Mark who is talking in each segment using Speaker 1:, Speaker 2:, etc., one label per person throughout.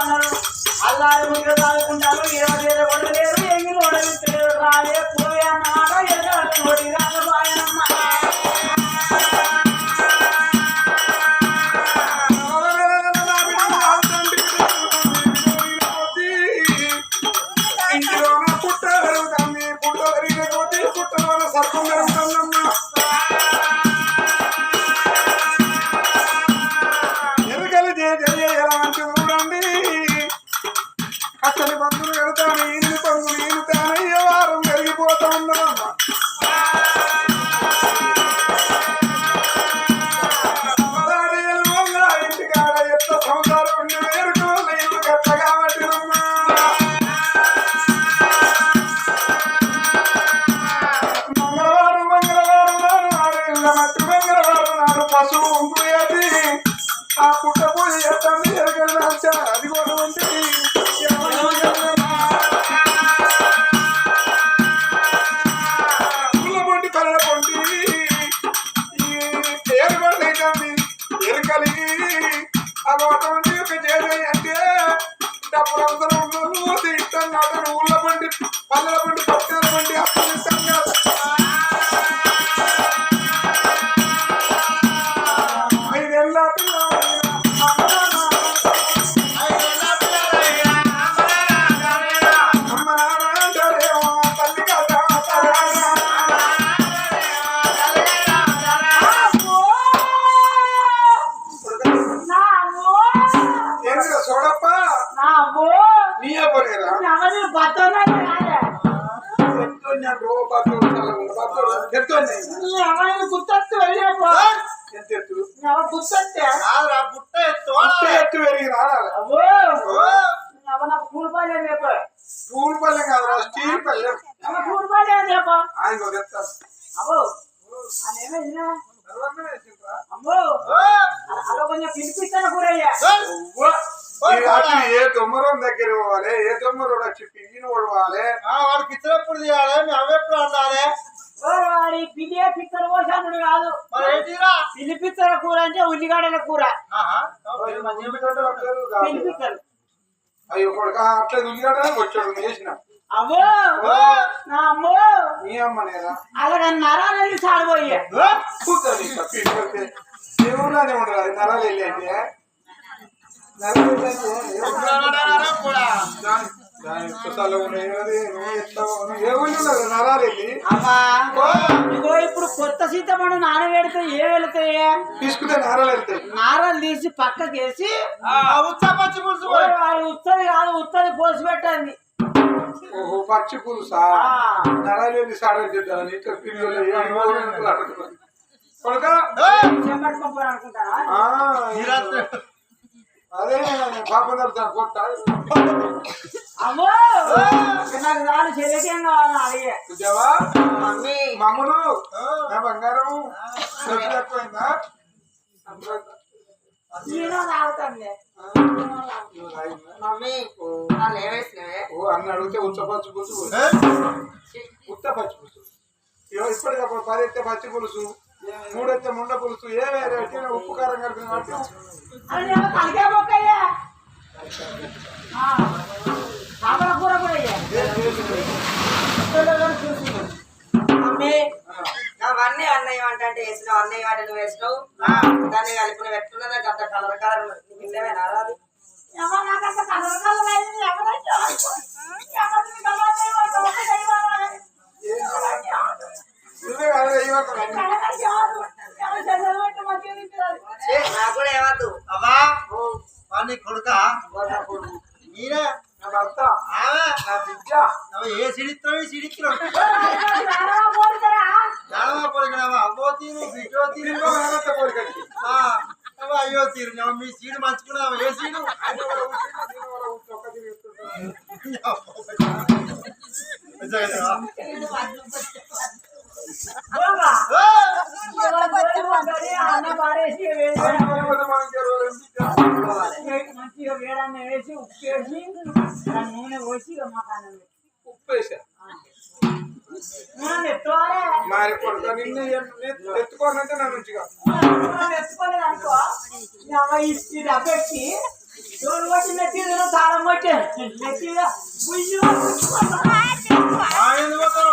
Speaker 1: అన్నారు. అల్లారు ముగ్గురు తాగుకుంటారు ఇరవై వేల లేరు ఎంగిలు కొడలేరు రాలే.
Speaker 2: అలవాటు ఒక
Speaker 1: గుర్తొత్తు వెళ్ళిపో
Speaker 2: ఎంత ఎత్తు?
Speaker 1: గుర్తొస్తే.
Speaker 3: కాదురా, పుట్ట ఎత్తు.
Speaker 2: ఎత్తు పెరిగి
Speaker 1: రేపు
Speaker 2: స్కూల్ పల్లెం కాదు స్టీల్ పల్లెం
Speaker 1: అవ్వ కూలిపోలే రేపు
Speaker 2: ఆయన తెస్తాను
Speaker 1: అవ్వో అదేమైందా అమ్మో. అలా కొంచెం పిలిపిస్తాను కూరయ్యా.
Speaker 2: ఏ దొమ్మరం దగ్గర పోవాలి ఏ దొమ్మరోడు వచ్చి పిల్లిని ఓడవాలి
Speaker 3: వాడికి ఇచ్చినప్పుడు తీయాలి మేము అవెప్పుడు అన్నారే
Speaker 1: ఓ వాడి పిలియే పిత్తర పోసానుడు కాదు.
Speaker 3: ఏంటిరా
Speaker 1: పిలిపిత్తర కూర అంటే ఉల్లిగడ్డల కూర.
Speaker 2: అయ్యో కొడుక అట్లా దుల్లిగడ్డ వచ్చాడు? చేసిన.
Speaker 1: అమ్మో నా అమ్మో.
Speaker 2: నీ అమ్మ నేరా
Speaker 1: అలాగ నరాలని సాడిపోయా
Speaker 2: అది నరాలు వెళ్ళి
Speaker 3: ఇప్పుడు
Speaker 1: కొత్త సీతమ్మను నానబెడితే ఏం వెళుతాయి?
Speaker 2: తీసుకుంటే నరాలు వెళ్తాయి
Speaker 1: నారలు తీసి పక్కకేసి ఉత్తది కాదు ఉత్తది పోసి పెట్టండి
Speaker 2: ఓహో పచ్చి పులుసా? నరాలు వెళ్ళి సాడని చెప్తాను ఇంకా పిల్లలు అదే పాపం తలుతాను కొత్త
Speaker 1: అమ్మో! నాకు చాలు చెల్లెకేం కావాలి అడిగే.
Speaker 2: చూసావా?
Speaker 1: మమ్మీ
Speaker 2: మమ్మలు.
Speaker 3: ఓ,
Speaker 2: నా బంగారం. తక్కువైందా అన్న అడిగితే ఉచ్చ పచ్చి పులుసు? ఉత్త పచ్చి పులుసు. ఇప్పటికప్పుడు పది ఎత్తే పచ్చి పులుసు. ఎత్తే ముండ పులుసు. ఏ వేరే ఎట్టినా ఉప్పు కారం కలిపిన
Speaker 1: కూర కూడా మమ్మీ
Speaker 4: అవన్నీ అన్నయ్య వంట అంటే వేసినావు అన్నయ్య వంట నువ్వు వేసినావు. దాన్ని కలిపి నువ్వు పెట్టుకున్నదా అంత కలర్ కలర్ ఇష్టమేనా? రాదు.
Speaker 1: ఏమో నాకు అంత కలర్ కలర్ అయింది ఎవరైతే ఎవరిని
Speaker 4: కూడా ఏమద్దు.
Speaker 3: అమ్మా వాడిని కొడుక.
Speaker 2: నా భర్త. నా బిడ్డ.
Speaker 3: ఏ సిడిత్రం అవ్వో తీరు బిడ్డో తీరు అయ్యో తీరు. మీ సీడు మంచుకున్నావా? ఏ సీడు?
Speaker 2: ఒక్క తిరిగి
Speaker 1: మంచిగా వేడన్న వేసి ఉప్పు వేసి దాని నూనె పోసి మాకు
Speaker 2: ఉప్పు వేసా మరి నిన్ను ఎత్తుకోనంటే నా
Speaker 1: ఎత్తుకోలేదు కొట్టి తాళం కొట్టాను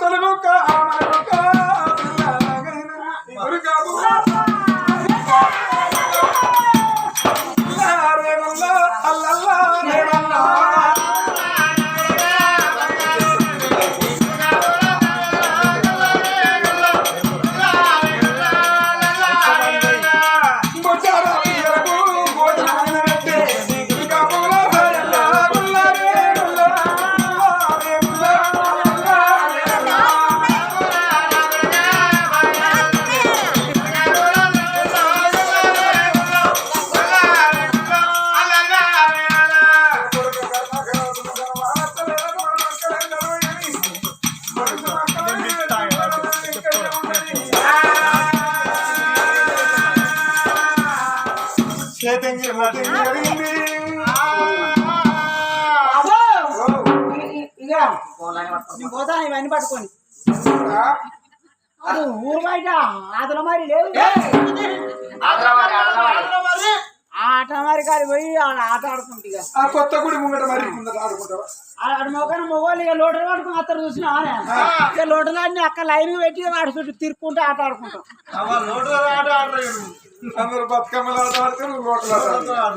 Speaker 2: తొలగొక్క మనకొక్క కాదు చేతంగి జరిగింది
Speaker 1: పోతాను ఇవన్నీ పట్టుకొని. ఊరు బయట ఆటల మరి లేదు.
Speaker 3: మరి.
Speaker 1: ఆట మరి కాదు పోయి ఆడ ఆట ఆడుకుంటు
Speaker 2: ఆ కొత్త గుడి ముంగట మరి ముందట ఆడుకుంటావా?
Speaker 1: ఆడ మొక్కన మొగోళ్ళు ఇక లోటలు పట్టుకుని అత్తరు చూసినా ఇక లోటలు అన్ని అక్క లైన్ పెట్టి వాడి చుట్టూ తిరుక్కుంటూ ఆట ఆడుకుంటాం.
Speaker 2: అందరూ బతుకమ్మలు ఆట ఆడితే నువ్వు లోటలు ఆట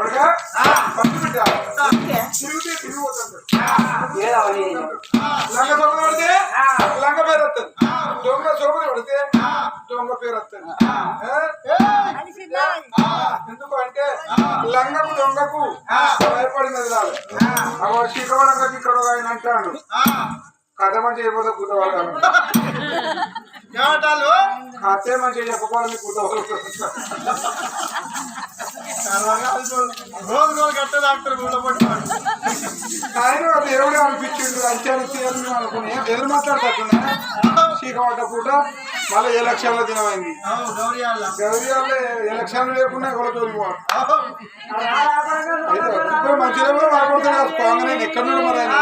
Speaker 2: పట్టు బిడ్డ. తిరిగితే తిరిగిపోతాడు. లంగ దొంగ పడితే? లంగ పేరు వస్తుంది. దొంగ సోమని పడితే? దొంగ పేరు వస్తుంది. ఎందుకు అంటే లంగకు దొంగకు భయపడినది రాదు అవ శిఖవరంగకి ఇక్కడ ఆయన అంటాడు. కథ మంచి అయిపోతే కుదవాలి
Speaker 3: ఏమంటారు?
Speaker 2: కథే మంచిగా చెప్పకోవాలని కుదవాలి
Speaker 3: రోజు రోజు కట్టే డాక్టర్ కూడా పట్టుకోండి
Speaker 2: ఆయన ఒక దేవుడే అనిపించిండు అంచాలు చేయాలని అనుకుని ఎదురు మాట్లాడుతున్నా చీకపడ్డ పూట మళ్ళీ ఎలక్షన్ల దినమైంది
Speaker 3: గౌరీ వాళ్ళ
Speaker 2: ఎలక్షన్లు లేకుండా కూడా తోలిపోవాలి మంచిగా కూడా మాట్లాడుతున్నారు నేను ఎక్కడ నుండి మరి ఆయన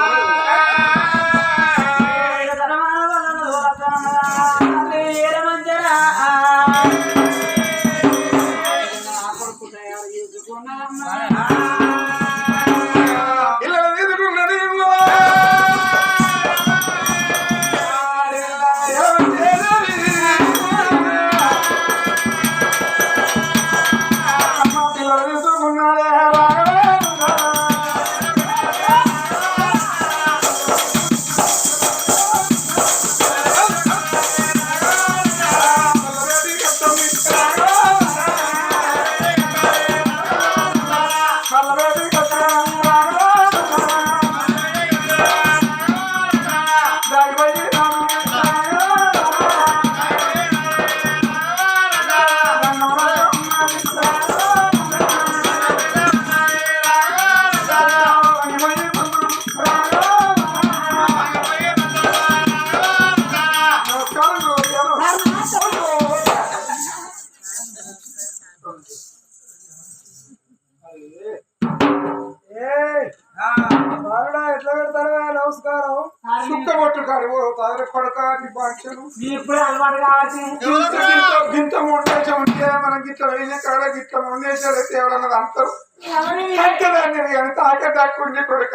Speaker 2: నీ
Speaker 1: ఇప్పుడే అలవాటు
Speaker 2: గింత ఉంటే మనం గిట్ల వెళ్ళిన కాడ గిట్ల అయితే ఎవరన్నది అంటారు అంటేదాన్ని కానీ తాకే దాక్కుండి కొడుక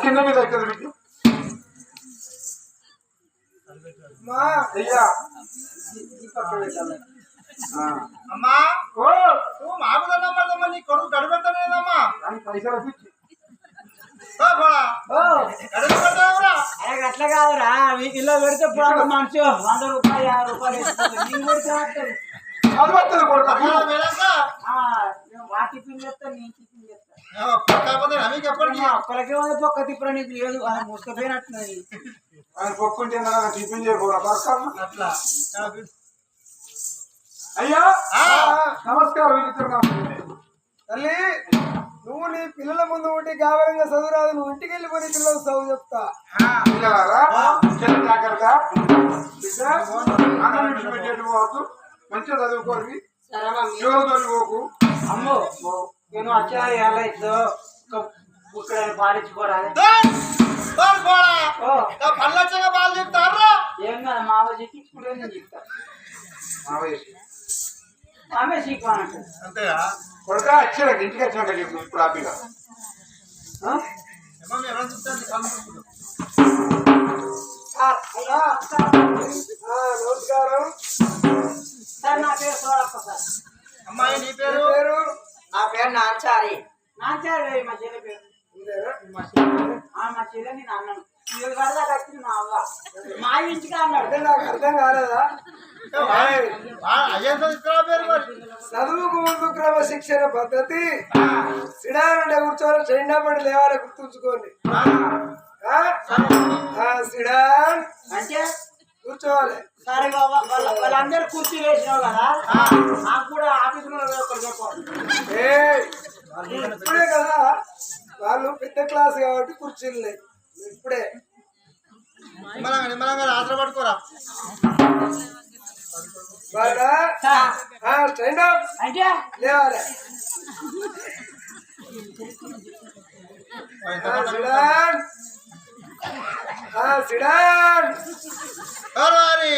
Speaker 2: కింద మీద అవుతుంది బిడ్డ
Speaker 3: అమ్మా
Speaker 2: అయ్యా.
Speaker 3: అమ్మా నువ్వు మాకు దండం పెడతామా నీ కొడుకు గడిపెడతానేదమ్మా
Speaker 2: దానికి పైసలు
Speaker 1: అట్లా కాదురా వీటిలో పెడితే పోడు మనిషి. వంద రూపాయలు యాభై రూపాయలు. నీకు పెడితే నేను వాటి టిఫిన్ చేస్తా నేను టిఫిన్ చేస్తా.
Speaker 3: కాకపోతే రవికి ఎప్పటికీ
Speaker 1: ఒక్కరికే ఉంది పక్క తిప్పడం నీకు లేదు. అది మూసుకపోయినట్టున్నది.
Speaker 2: ఆయన పొక్కుంటే టిఫిన్ చేయకూడదు
Speaker 3: అట్లా.
Speaker 2: అయ్యా. నమస్కారం.
Speaker 5: తల్లి నువ్వు నీ పిల్లల ముందు ఉండి గావరంగా చదువురాదు నువ్వు ఇంటికి వెళ్ళిపోయి పిల్లలకు చదువు చెప్తా.
Speaker 2: మంచిగా యోగతోని పోకు.
Speaker 1: అమ్మో నేను ఎలా ఇద్దో ఇక్కడ పాలించుకోరాదు.
Speaker 3: పోడా
Speaker 1: ఓ.
Speaker 3: పళ్ళొచ్చగా బాగా చెప్తారా?
Speaker 1: ఏం కాదు మా అవ్వ చిక్కించుకుంటే నేను చెప్తా.
Speaker 2: మా వయసు
Speaker 1: ఆమె చీకోనంట
Speaker 3: అంతేగా?
Speaker 2: కొడుక వచ్చాడు ఇంటికి వచ్చినాక చెప్పు ఇప్పుడు హ్యాపీగా
Speaker 5: నమస్కారం.
Speaker 1: సార్ నా పేరు సోరప్ప సార్
Speaker 3: అమ్మాయి నీ పేరు?
Speaker 5: పేరు?
Speaker 4: నా పేరు నాంచారి.
Speaker 1: నా చెల్లి మా చెల్లి పేరు? ఆ, మా చెల్లి నేను అన్నాను. కట్టింది మా అవ్వ. మా ఇంటికి అన్నాడు.
Speaker 5: నాకు అర్థం కాలేదా? చదువుకు ముందు క్రమశిక్షణ పద్ధతి. సిడారంటే కూర్చోవాలి చెండాపడి లేవాలి గుర్తుంచుకోండి. ఆ? ఆ, సిడాన్
Speaker 1: అంటే?
Speaker 5: కూర్చోవాలి.
Speaker 1: సరే బాబా వాళ్ళ వాళ్ళందరూ కుర్చీలు వేసినావు కదా? నాకు కూడా ఆఫీసులో చెప్పాలి
Speaker 5: ఏయ్, ఇప్పుడే కదా వాళ్ళు పెద్ద క్లాస్ కాబట్టి కుర్చీలు లేవు. ఇప్పుడే.
Speaker 3: నిమ్మలంగా నిమ్మలంగా రాత్రి పట్టుకోరా.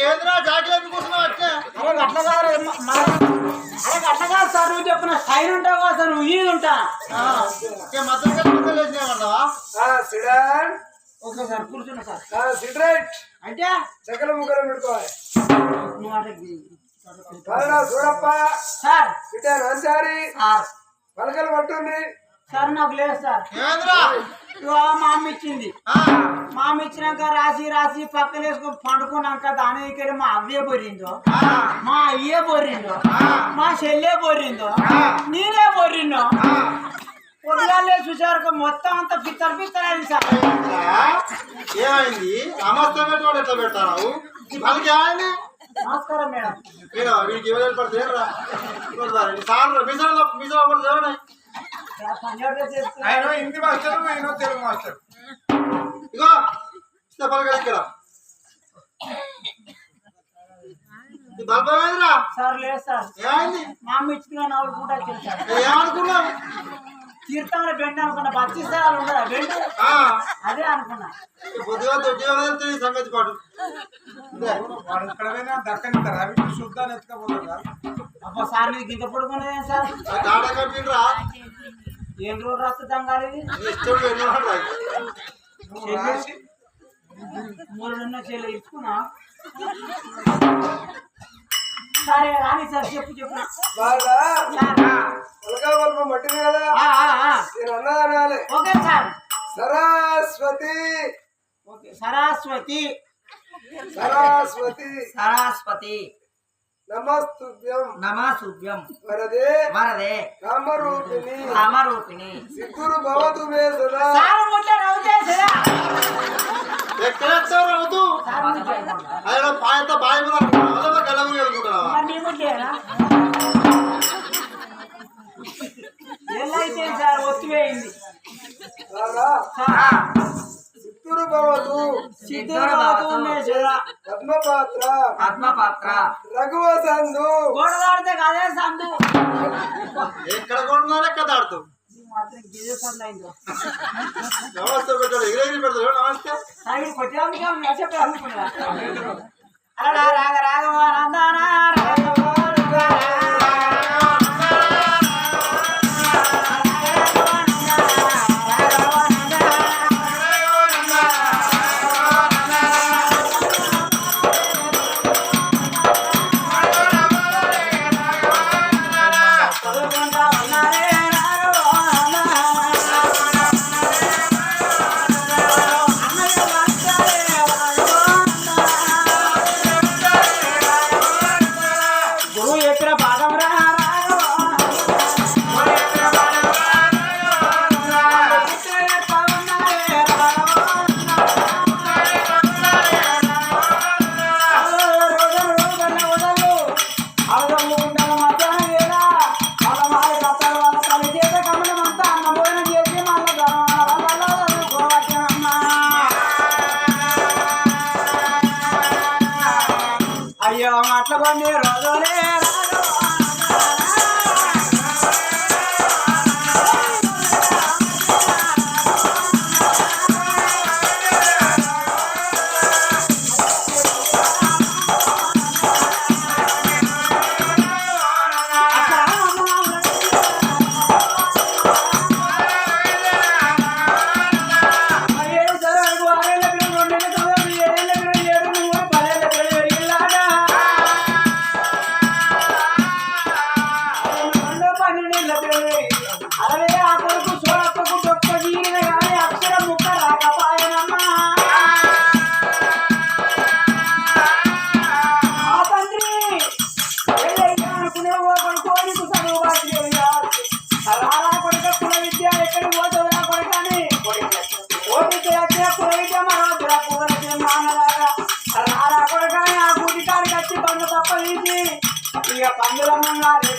Speaker 3: ఏంద్రా? జాకెట్ కూర్చున్నావు
Speaker 1: అట్లా? కాదు అట్లా సార్ నువ్వు చెప్పిన స్టైల్ ఉంటావు సార్? నువ్వు ఈది ఓకే సార్ కూర్చున్నా సార్.
Speaker 5: ఆ, సిట్ రైట్.
Speaker 1: అంటే?
Speaker 5: చక్కల ముగ్గురం పెట్టుకోవాలి చూడప్ప.
Speaker 1: సార్.
Speaker 5: అంచారి
Speaker 4: సార్.
Speaker 5: పలకలు పట్టుండ్రి
Speaker 1: సార్ నాకు లేదు సార్. మా అమ్మ ఇచ్చింది.
Speaker 3: ఆ,
Speaker 1: మా అమ్మ ఇచ్చినాక రాసి రాసి పక్కన వేసుకొని పండుకున్నాక దాని దగ్గర మా అవ్వే బొర్రిందో.
Speaker 3: ఆ,
Speaker 1: మా అయ్యే బొర్రిందో.
Speaker 3: ఆ,
Speaker 1: మా చెల్లె బొర్రిందో. నేనే
Speaker 3: ఆ.
Speaker 1: పొద్దుగాలే చూసారు మొత్తం అంతా పిత్తలు పిత్తలు సార్.
Speaker 3: ఏమైంది? అమస్తం పెట్టుకోడు ఎట్లా పెడతావు? వాళ్ళకి ఏమైంది?
Speaker 1: నమస్కారం మేడం.
Speaker 3: నేను వీడికి ఇవ్వలేదు పడితే రా సార్? మిజాలో మిజాలో కూడా చూడండి
Speaker 1: పంజాబ్ చేస్తే
Speaker 2: ఆయన హిందీ మాస్టర్ ఆయన తెలుగు మాస్టర్.
Speaker 3: ఇగో ఇస్తే పలక ఇక్కడ. ఈ బల్బం ఏందిరా?
Speaker 1: సార్ లేదు సార్.
Speaker 3: ఏమైంది?
Speaker 1: మా అమ్మ ఇచ్చిన నాలుగు పూట వచ్చింది సార్.
Speaker 3: ఏమనుకున్నావు
Speaker 1: తీర్థంలో బెండ అనుకున్నా పచ్చి సార్లు ఉండదా? బెండ
Speaker 3: ఆ,
Speaker 1: అదే అనుకున్నా.
Speaker 3: ఈ సంగతి పాటు.
Speaker 2: వాడు దక్కనిస్తారా శుద్ధాన్ని ఎత్తుకపోతారా
Speaker 1: అబ్బా సార్ ఇంత సార్?
Speaker 3: ఆ గాఢ కట్టిండ్రా?
Speaker 1: ఏం రోజు రాస్తే తంగాలి ఇది
Speaker 3: నీ ఇష్టం ఎన్నో రాయి?
Speaker 2: నువ్వు రాసి
Speaker 1: మూడు ఉన్న చేలు ఇచ్చుకున్నా. సరే రాని సార్ చెప్పు చెప్పు. Okay sir.
Speaker 5: Saraswati.
Speaker 1: Okay Saraswati.
Speaker 5: Saraswati.
Speaker 4: Saraswati.
Speaker 5: నమస్తుభ్యం.
Speaker 4: నమస్తుభ్యం.
Speaker 5: వరదే.
Speaker 4: వరదే.
Speaker 5: కామరూపిణి.
Speaker 4: కామరూపిణి.
Speaker 5: సిద్ధురు భవతు మే సదా
Speaker 1: సార్ ముట్ట నవ్వుతే సరే
Speaker 3: ఎక్కడ
Speaker 1: సార్ ముట్టే.
Speaker 3: ఆయన పాయంతో బాయి
Speaker 1: సార్ ఒత్తివేయింది
Speaker 5: చిత్తూరు భవతు
Speaker 1: చిత్తూరు
Speaker 5: పద్మపాత్ర.
Speaker 1: పద్మపాత్ర.
Speaker 5: రఘువ సందు
Speaker 1: గోడదాడితే కదే సందు.
Speaker 3: ఎక్కడ
Speaker 1: కొడుతున్నారో ఎక్కడ ఆడుతావు
Speaker 3: నమస్తే పెట్టాడు నమస్తే.
Speaker 1: కొట్టాము చెప్పాను రాగ రాఘవ నందనా నీకు చదువు రారా కొడుక కుల విద్య ఎక్కడ పోతుందా కొడుకని ఓపిక వచ్చిన కుల విద్య మరోదురా పూలకి మానరాగా రారా కొడుక ఆ కూటికారికి వచ్చి పండు తప్ప తీసి ఇక పందుల
Speaker 2: ముంగారు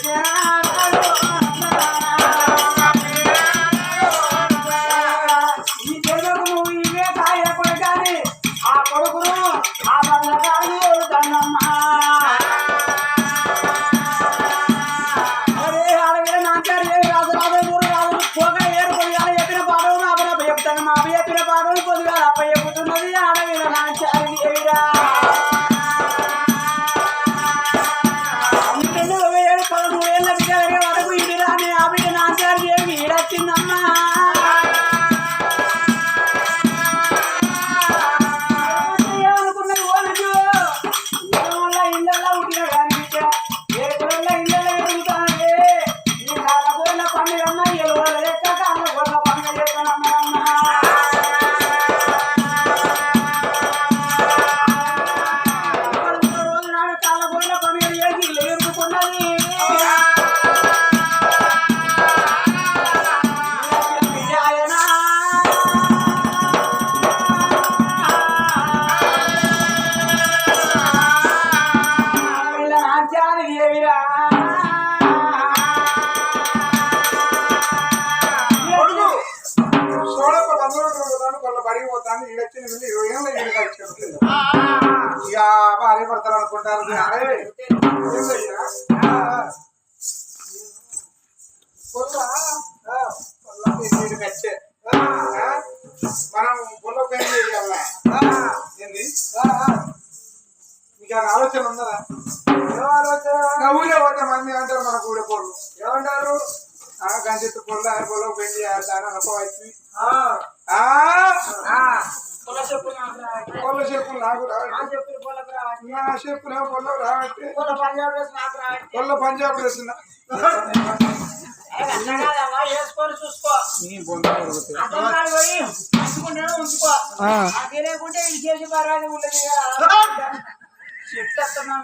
Speaker 2: దాని ఆలోచన ఉన్నదా
Speaker 5: ఆలోచన?
Speaker 2: ఊరే పోతే మంది అంటారు మన ఊరే పొలం
Speaker 5: ఏమంటారు?
Speaker 2: గంజెత్తు పొలం ఆయన పొలం పెళ్ళి దాని అనుకోవచ్చు
Speaker 1: పొల చెప్పులు
Speaker 2: నాకు
Speaker 1: రావట్టే
Speaker 2: నా చెప్పులు
Speaker 1: పొలం రావట్టే
Speaker 2: పొల్ల పంజాబ్ వేస్తున్నా
Speaker 1: ఉంచుకో. తెలియకుంటే చేసి మారాని ఉండదు చెప్తాను